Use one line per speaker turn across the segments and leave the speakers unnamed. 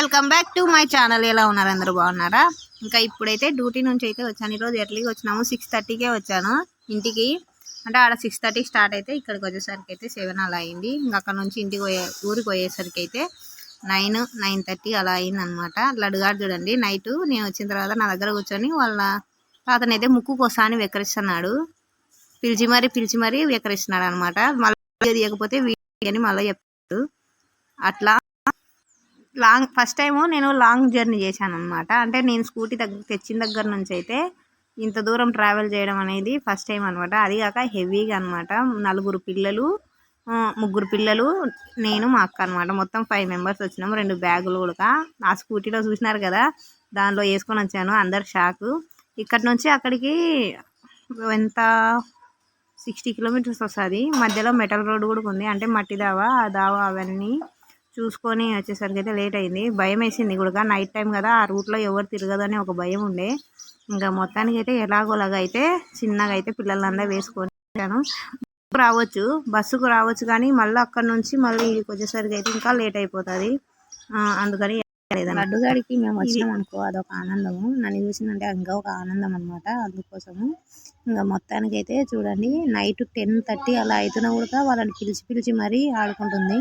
Welcome back to my channel. ఎలా ఉన్నారు? అందరూ బాగున్నారా? ఇంకా ఇప్పుడైతే డ్యూటీ నుంచి అయితే వచ్చాను. ఈరోజు ఎర్లీగా వచ్చినాము. సిక్స్ థర్టీకే వచ్చాను ఇంటికి. అంటే ఆడ సిక్స్ థర్టీకి స్టార్ట్ అయితే ఇక్కడికి వచ్చేసరికి అయితే సెవెన్ అలా అయింది. ఇంకా అక్కడ నుంచి ఇంటికి పోయే ఊరికి పోయేసరికి అయితే నైన్ నైన్ థర్టీ అలా అయిందనమాట లడుగాడు చూడండి. నైట్ నేను వచ్చిన తర్వాత నా దగ్గర కూర్చొని వాళ్ళ తాతనైతే ముక్కు కోసా అని వెకరిస్తున్నాడు పిలిచి మరీ పిలిచి మరీ వెకరిస్తున్నాడు అనమాట మళ్ళీ తీయకపోతే వీడియో అని మళ్ళీ చెప్తాడు. అట్లా లాంగ్ ఫస్ట్ టైం నేను లాంగ్ జర్నీ చేశాను అనమాట అంటే నేను స్కూటీ దగ్గర తెచ్చిన దగ్గర నుంచి అయితే ఇంత దూరం ట్రావెల్ చేయడం అనేది ఫస్ట్ టైం అనమాట అది కాక హెవీగా అనమాట నలుగురు పిల్లలు ముగ్గురు పిల్లలు నేను మా అక్క అనమాట మొత్తం ఫైవ్ మెంబర్స్ వచ్చినాము రెండు బ్యాగులు కూడా ఆ స్కూటీలో చూసినారు కదా దానిలో వేసుకొని వచ్చాను. అందరు షాక్. ఇక్కడ నుంచి అక్కడికి ఎంత సిక్స్టీ కిలోమీటర్స్ వస్తుంది. మధ్యలో మెటల్ రోడ్ కూడా ఉంది. అంటే మట్టి దావా ఆ దావా అవన్నీ చూసుకొని వచ్చేసరికి అయితే లేట్ అయింది. భయం వేసింది కూడా నైట్ టైం కదా ఆ రూట్లో ఎవరు తిరగదని ఒక భయం ఉండే. ఇంకా మొత్తానికి అయితే ఎలాగోలాగా అయితే చిన్నగా అయితే పిల్లలందరూ వేసుకొని వచ్చాను. రావచ్చు. బస్సుకు రావచ్చు కానీ మళ్ళీ అక్కడ నుంచి మళ్ళీ వచ్చేసరికి అయితే ఇంకా లేట్ అయిపోతుంది. అందుకని లడ్డుగాడికి మేము వచ్చినాం అనుకో అదొక ఆనందము. నన్ను చూసిందంటే ఇంకా ఒక ఆనందం అనమాట అందుకోసము. ఇంకా మొత్తానికి అయితే చూడండి నైట్ టెన్ థర్టీ అలా అవుతున్నా కూడా వాళ్ళని పిలిచి పిలిచి మరీ ఆడుకుంటుంది.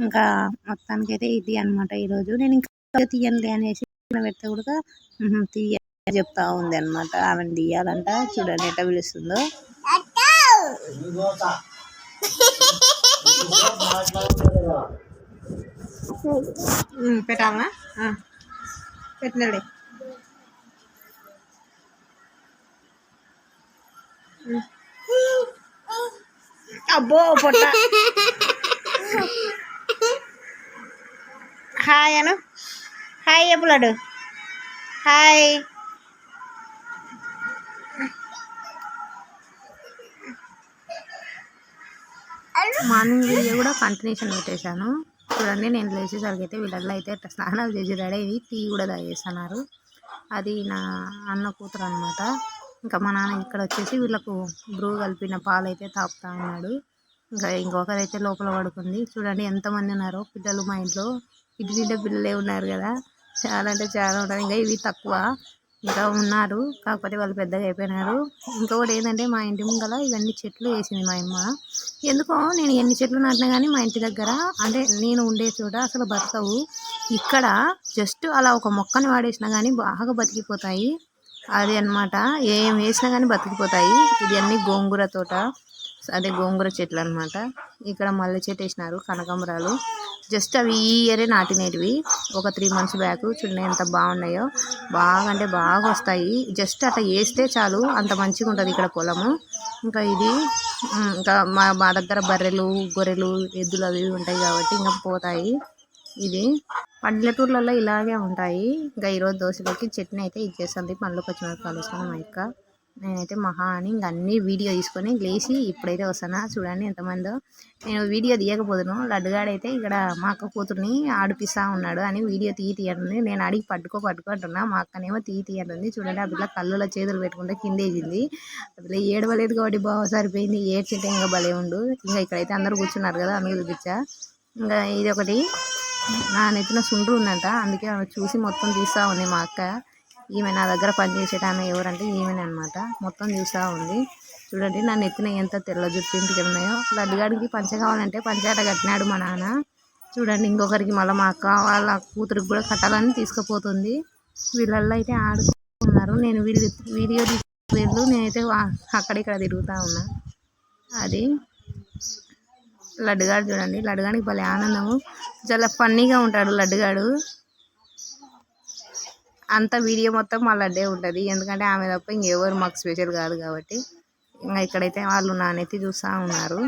ఇంకా మొత్తానికి అయితే ఇది అనమాట ఈరోజు. నేను ఇంకా తీయండి అనేసి పెడితే కూడా "ఉహుం, తీయ చెప్తా ఉంది అనమాట ఆమెను తీయాలంట. చూడండి ఎట్లా పిలుస్తుందో. ఆ, పెట్టినాడే. అబ్బో పొట్ట. హాయ్ అను. హాయ్ ఎప్పులాడు హాయ్. మార్నింగ్ వీడియో కూడా కంటిన్యూషన్ పెట్టేశాను. చూడండి నేను లేచేసరికి అయితే వీళ్ళల్లో అయితే స్నానాలు చేసి రెడీ అయ్యి టీ కూడా తాగేస్తున్నారు. అది నా అన్న కూతురు అనమాట ఇంకా మా నాన్న ఇక్కడ వచ్చేసి వీళ్ళకు బ్రూ కలిపిన పాలు అయితే తాపుతా ఉన్నాడు. ఇంకా ఇంకొకరైతే లోపల పడుకుంది. చూడండి ఎంతమంది ఉన్నారో పిల్లలు మా ఇంట్లో. ఇటు తింటే పిల్లలే ఉన్నారు కదా. చాలా అంటే చాలా ఉంటారు. ఇంకా ఇవి తక్కువ. ఇంకా ఉన్నారు. కాకపోతే వాళ్ళు పెద్దగా అయిపోయినారు. ఇంకొకటి ఏంటంటే మా ఇంటి ముంగల ఇవన్నీ చెట్లు వేసింది మా అమ్మ. ఎందుకో నేను ఎన్ని చెట్లు నాటినా కానీ మా ఇంటి దగ్గర అంటే నేను ఉండే చోట అసలు బతకవు. ఇక్కడ జస్ట్ అలా ఒక మొక్కని వాడేసినా కానీ బాగా బతికిపోతాయి. అది అన్నమాట. ఏం వేసినా కానీ బతికిపోతాయి. ఇది అన్ని గోంగూర తోట. అదే గోంగూర చెట్లు అన్నమాట ఇక్కడ మల్లె చెట్టు వేసినారు కనకాంబరాలు. జస్ట్ అవి ఈ ఇయరే నాటినేటివి ఒక త్రీ మంత్స్ బ్యాక్ చూడండి ఎంత బాగున్నాయో. బాగా అంటే బాగా వస్తాయి. జస్ట్ అట్లా వేస్తే చాలు అంత మంచిగా ఉంటుంది ఇక్కడ పొలము. ఇంకా ఇది ఇంకా మా మా దగ్గర బర్రెలు గొర్రెలు ఎద్దులు అవి ఉంటాయి కాబట్టి ఇంకా పోతాయి. ఇది పల్లెటూర్లలో ఇలాగే ఉంటాయి. ఇంకా ఈరోజు దోశలోకి చట్నీ అయితే ఇచ్చేస్తుంది పండ్లు పచ్చిమిరపకాయలు వేసుకున్నాం మా యొక్క నేనైతే మహా అని ఇంక అన్ని వీడియో తీసుకొని లేచి ఇప్పుడైతే వస్తానా చూడండి ఎంతమందో. నేను వీడియో తీయకపోతున్నాను లడ్డుగాడైతే ఇక్కడ మా అక్క కూతుర్ని ఆడిపిస్తా ఉన్నాడు అని వీడియో తీయి తీయండి నేను అడిగి పట్టుకో పట్టుకో అంటున్నా. మా అక్కనేమో తీయి తీయండి చూడండి ఆ పిల్ల కళ్ళలో చేతులు పెట్టుకుంటే కిందేసింది అసలు ఏడవలేదు కాబట్టి బాగా సరిపోయింది. ఏడ్చింటే ఇంకా భలే ఉండు. ఇంకా ఇక్కడైతే అందరూ కూర్చున్నారు కదా అందుకు చూపించా. ఇంకా ఇది ఒకటి నా నెత్తిన సుండ్రు ఉందంట. అందుకే ఆమె చూసి మొత్తం తీస్తూ ఉంది మా అక్క. ఈమె నా దగ్గర పనిచేసేట ఆమె ఎవరంటే ఈమెనే అనమాట మొత్తం చూస్తూ ఉంది. చూడండి నన్ను ఎత్తిన ఎంత తెల్ల జుట్టు ఇంటికి ఉన్నాయో. లడ్డుగాడికి పంచ కావాలంటే పంచాట కట్టినాడు మా నాన్న. చూడండి ఇంకొకరికి మళ్ళీ మా అక్క వాళ్ళ కూతురికి కూడా కట్టాలని తీసుకుపోతుంది. వీళ్ళల్లో అయితే ఆడుకున్నారు. నేను వీళ్ళు వీడియో వీళ్ళు నేనైతే అక్కడిక్కడ అక్కడ ఇక్కడ తిరుగుతూ ఉన్నా. అది లడ్డుగాడు చూడండి లడ్డుగాడికి భలే ఆనందము. చాలా ఫన్నీగా ఉంటాడు లడ్డుగాడు. అంత వీడియో మొత్తం వాళ్ళడ్డే లడ్డే ఉంటుంది. ఎందుకంటే ఆమె తప్ప ఇంకెవరు మాకు స్పెషల్ కాదు కాబట్టి. ఇంకా ఇక్కడైతే వాళ్ళు నానైతే చూస్తూ ఉన్నారు.